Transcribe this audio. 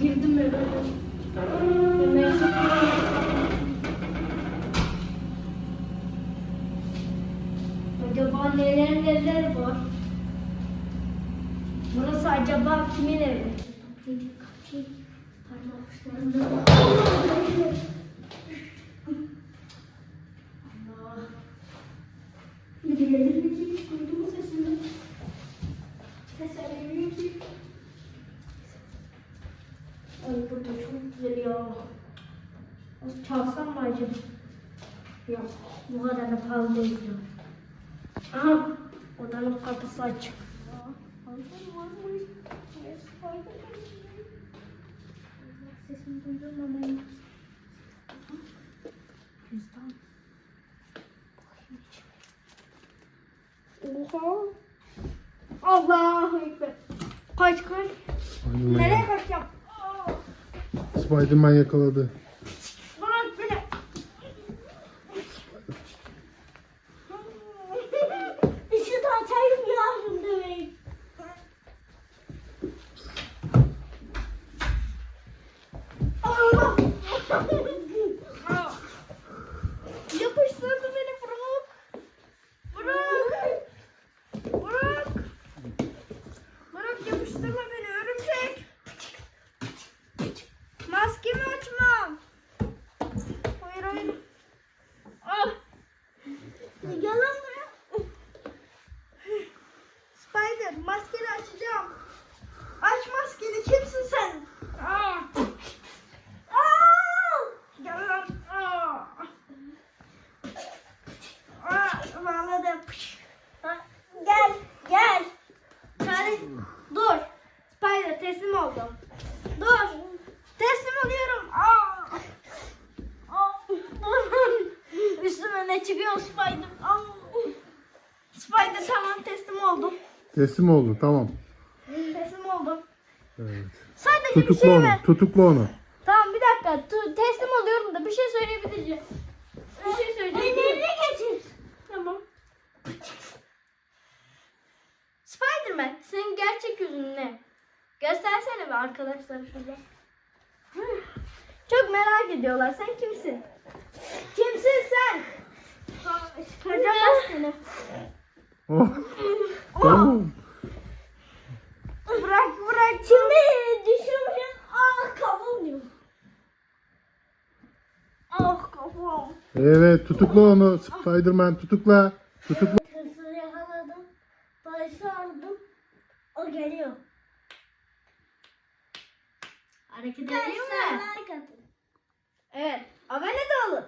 girdim eve. Neyse. Acaba neler neler var? Burası acaba kimin evi? Kapıyı parmaklarında. Allah. Birileri mi Çalsam mı acaba? Yok. Bu kadar da pahalı değil. Aha. Odanın kapısı açık. Sesini duydurmamayın. Cüzdan. Oha. Allahu Ekber. Kaç kaç. Nereye kaçacağım? Spiderman yakaladı. Bırak beni. Işığı da açayım yardım demeyin. Allah. Yapıştırdı beni bırak. Bırak. Bırak. Bırak yapıştırma beni teslim oldum. Dur. Teslim oluyorum. Aa. Aa. Üstüme ne çıkıyor Spider? Aa. Spider tamam teslim oldum. Teslim oldu tamam. Teslim oldum. Evet. Sadece bir Tutukla şey onu. ver. Tutukla onu. Tamam bir dakika. Tu- teslim oluyorum da bir şey söyleyebileceğim. Bir şey söyleyeceğim. Ellerine geçir. Tamam. Spiderman senin gerçek yüzün ne? Göstersene be arkadaşlar şurada. Çok merak ediyorlar. Sen kimsin? Kimsin sen? Çıkaracağım seni. Oh. Bırak bırak. Şimdi düşürmüşsün. Ah kafam diyor. Ah kafam. Evet tutukla onu. Spiderman tutukla. Tutukla. Hırsızı yakaladım. Aradım. O geliyor. Hareket edeyim mi? Evet. Abone de olun.